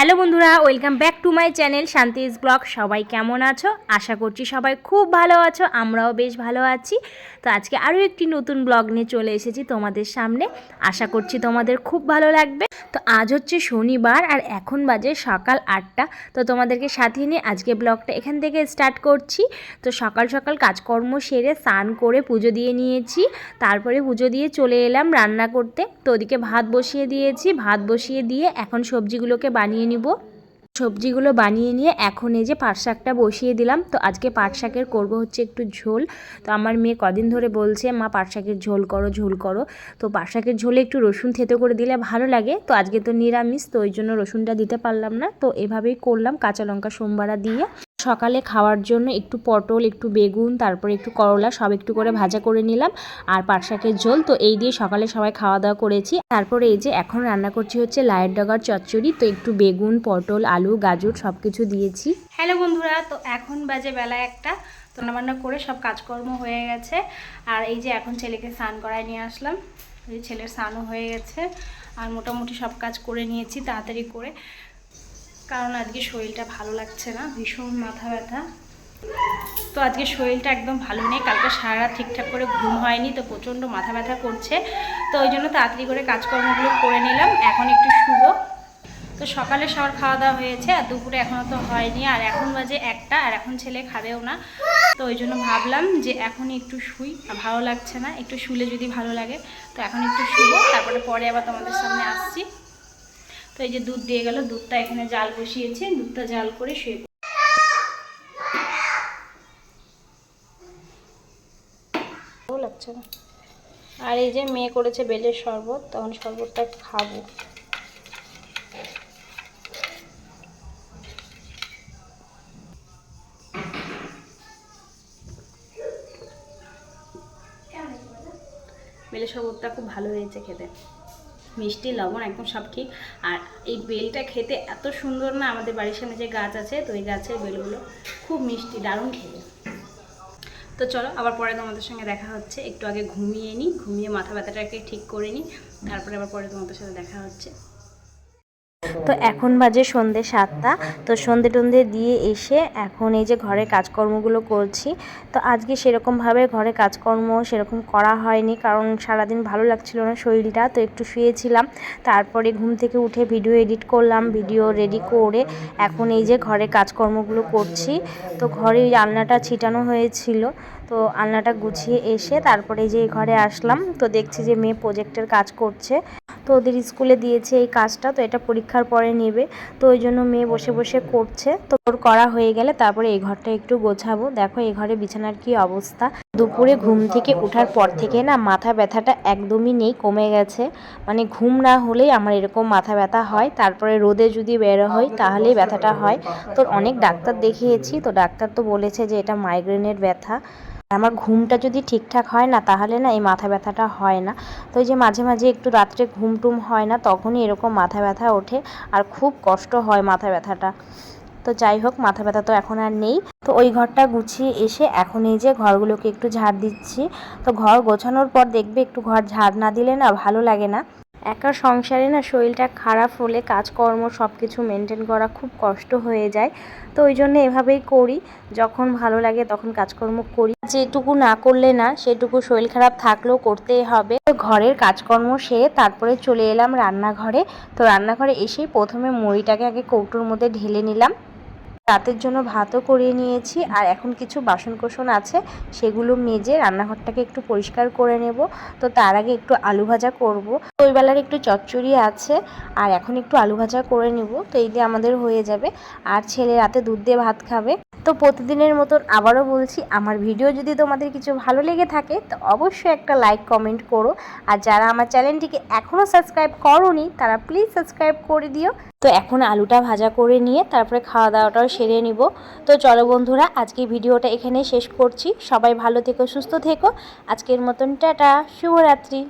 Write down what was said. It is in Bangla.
হ্যালো বন্ধুরা, welcome back to my channel Shanti's blog. সবাই কেমন আছো? আশা করছি সবাই খুব ভালো আছো, আমরাও বেশ ভালো আছি। তো আজকে আরও একটি নতুন ব্লগ নিয়ে চলে এসেছি তোমাদের সামনে। আশা করছি তোমাদের খুব ভালো লাগবে। তো আজ হচ্ছে শনিবার আর এখন বাজে সকাল আটটা। তো তোমাদেরকে সাথে নিয়ে আজকে ব্লগটা এখান থেকে স্টার্ট করছি। তো সকাল সকাল কাজকর্ম সেরে স্নান করে পুজো দিয়ে নিয়েছি। তারপরে পুজো দিয়ে চলে এলাম রান্না করতে। তো ওদিকে ভাত বসিয়ে দিয়েছি। ভাত বসিয়ে দিয়ে এখন সবজিগুলোকে বানিয়ে নিব। সবজিগুলো বানিয়ে নিয়ে এখন এই যে পাট শাকটা বসিয়ে দিলাম। তো আজকে পাট শাকের করব হচ্ছে একটু ঝোল। তো আমার মেয়ে কদিন ধরে বলছে, মা, পাট শাকের ঝোল করো ঝোল করো। তো পাট শাকের ঝোলে একটু রসুন থেতো করে দিলে ভালো লাগে। তো আজকে তো নিরামিষ, তো ওই জন্য রসুনটা দিতে পারলাম না। তো এভাবেই করলাম কাঁচা লঙ্কা সোমবারা দিয়ে। সকালে খাওয়ার জন্য একটু পটল, একটু বেগুন, তারপরে একটু করলা, সব একটু করে ভাজা করে নিলাম আর পাট শাকের ঝোল। তো এই দিয়ে সকালে সবাই খাওয়া দাওয়া করেছি। তারপরে এই যে এখন রান্না করছি হচ্ছে লায়ের ডগার চচ্চড়ি। তো একটু বেগুন, পটল, আলু, গাজর সব কিছু দিয়েছি। হ্যালো বন্ধুরা, তো এখন বাজে বেলা একটা। রান্নাবান্না করে সব কাজকর্ম হয়ে গেছে। আর এই যে এখন ছেলেকে স্নান করায় নিয়ে আসলাম। ছেলের স্নানও হয়ে গেছে। আর মোটামুটি সব কাজ করে নিয়েছি তাড়াতাড়ি করে। কারণ আজকে শরীরটা ভালো লাগছে না, ভীষণ মাথা ব্যথা। তো আজকে শরীরটা একদম ভালো নেই, কালকে সারা ঠিকঠাক করে ঘুম হয়নি, তো প্রচণ্ড মাথা ব্যথা করছে। তো ওই জন্য তাড়াতাড়ি করে কাজকর্মগুলো করে নিলাম, এখন একটু শুভ তো সকালে সবার খাওয়া দাওয়া হয়েছে, আর দুপুরে এখনও তো হয়নি, আর এখন বাজে একটা, আর এখন ছেলে খাবেও না। তো ওই জন্য ভাবলাম যে এখনই একটু শুই ভালো লাগছে না, একটু শুলে যদি ভালো লাগে, তো এখন একটু শুবো, তারপরে পরে আবার তোমাদের সামনে আসছি। তো এই যে দুধ দিয়ে গেল, দুধটা এখানে জাল বসিয়েছে, দুধটা জাল করে শুয়ে। লাগছে না আর এই যে মেয়ে করেছে বেলের শরবত, তখন শরবতটা খাব বেলের শরবতটা খুব ভালো হয়েছে খেতে মিষ্টি, লবণ, একদম সব ঠিক। আর এই বেলটা খেতে এত সুন্দর না, আমাদের বাড়ির সামনে যে গাছ আছে, তো এই গাছের বেলগুলো খুব মিষ্টি, দারুণ খেতে। তো চলো, আবার পরে তোমাদের সঙ্গে দেখা হচ্ছে। একটু আগে ঘুমিয়ে নিই ঘুমিয়ে মাথা ব্যথাটাকে ঠিক করে নিই তারপরে আবার পরে তোমাদের সাথে দেখা হচ্ছে। তো এখন বাজে সন্ধে সাতটা। তো সন্ধে টন্ধে দিয়ে এসে এখন এই যে ঘরে কাজকর্মগুলো করছি। তো আজকে সেরকমভাবে ঘরে কাজকর্ম সেরকম করা হয়নি কারণ সারাদিন ভালো লাগছিল না শরীরটা। তো একটু শুয়েছিলাম, তারপরে ঘুম থেকে উঠে ভিডিও এডিট করলাম, ভিডিও রেডি করে এখন এই যে ঘরে কাজকর্মগুলো করছি। তো ঘরে আলনাটা ছিটানো হয়েছিল। তো আলনাটা গুছিয়ে এসে তারপরে যে ঘরে আসলাম, তো দেখছি যে মেয়ে প্রজেক্টের কাজ করছে। তো ওদের স্কুলে দিয়েছে এই কাজটা, তো এটা পরীক্ষার পরে নেবে। তো ওই জন্য মেয়ে বসে বসে করছে। তো ওর করা হয়ে গেলে তারপরে এই ঘরটা একটু গোছাবো। দেখো এই ঘরে বিছানার কি অবস্থা। দুপুরে ঘুম থেকে ওঠার পর থেকে না মাথা ব্যথাটা একদমই নেই, কমে গেছে। মানে ঘুম না হলেই আমার এরকম মাথা ব্যথা হয়। তারপরে রোদে যদি বেরো হয় তাহলেই ব্যথাটা হয়। তো অনেক ডাক্তার দেখিয়েছি। তো ডাক্তার তো বলেছে যে এটা মাইগ্রেনের ব্যথা। আমার ঘুমটা যদি ঠিকঠাক হয় না, তাহলে না এই মাথা ব্যথাটা হয় না। তো ওই যে মাঝে মাঝে একটু রাত্রে ঘুম টুম হয় না, তখনই এরকম মাথা ব্যথা ওঠে আর খুব কষ্ট হয় মাথা ব্যথাটা। তো যাই হোক, মাথা ব্যথা তো এখন আর নেই। তো ওই ঘরটা গুছিয়ে এসে এখন এই যে ঘরগুলোকে একটু ঝাড় দিচ্ছি। তো ঘর গোছানোর পর দেখবে একটু ঘর ঝাড় না দিলে না ভালো লাগে না। একা সংসারে না শরীরটা খারাপ হলে কাজকর্ম সব কিছু মেনটেন করা খুব কষ্ট হয়ে যায়। তো ওই জন্য এভাবেই করি। যখন ভালো লাগে তখন কাজকর্ম করি। যেটুকু না করলে না সেটুকু শরীর খারাপ থাকলেও করতেই হবে। তো ঘরের কাজকর্ম সেরে তারপরে চলে এলাম রান্নাঘরে। তো রান্নাঘরে এসেই প্রথমে মুড়িটাকে আগে কৌটোর মধ্যে ঢেলে নিলাম। রাতের জন্য ভাতও করিয়ে নিয়েছি আর এখন কিছু বাসন কোসন আছে, সেগুলো মেজে রান্নাঘরটাকে একটু পরিষ্কার করে নেব। তো তার আগে একটু আলু ভাজা করব। তো ওই বেলার একটু চচ্চড়ি আছে আর এখন একটু আলু ভাজা করে নেব। তো এই দিয়ে আমাদের হয়ে যাবে। আর ছেলে রাতে দুধ দিয়ে ভাত খাবে। তো প্রতিদিনের মতন আবারও বলছি, আমার ভিডিও যদি তোমাদের কিছু ভালো লেগে থাকে, তো অবশ্যই একটা লাইক কমেন্ট করো। আর যারা আমার চ্যানেলটিকে এখনও সাবস্ক্রাইব করোনি, তারা প্লিজ সাবস্ক্রাইব করে দিও। তো এখন আলুটা ভাজা করে নিয়ে তারপরে খাওয়া দাওয়াটাও সেরে নিব। তো চলো বন্ধুরা আজকে ভিডিওটা এখানে শেষ করছি। সবাই ভালো থেকো, সুস্থ থেকো। আজকের মতন টাটা, শুভরাত্রি।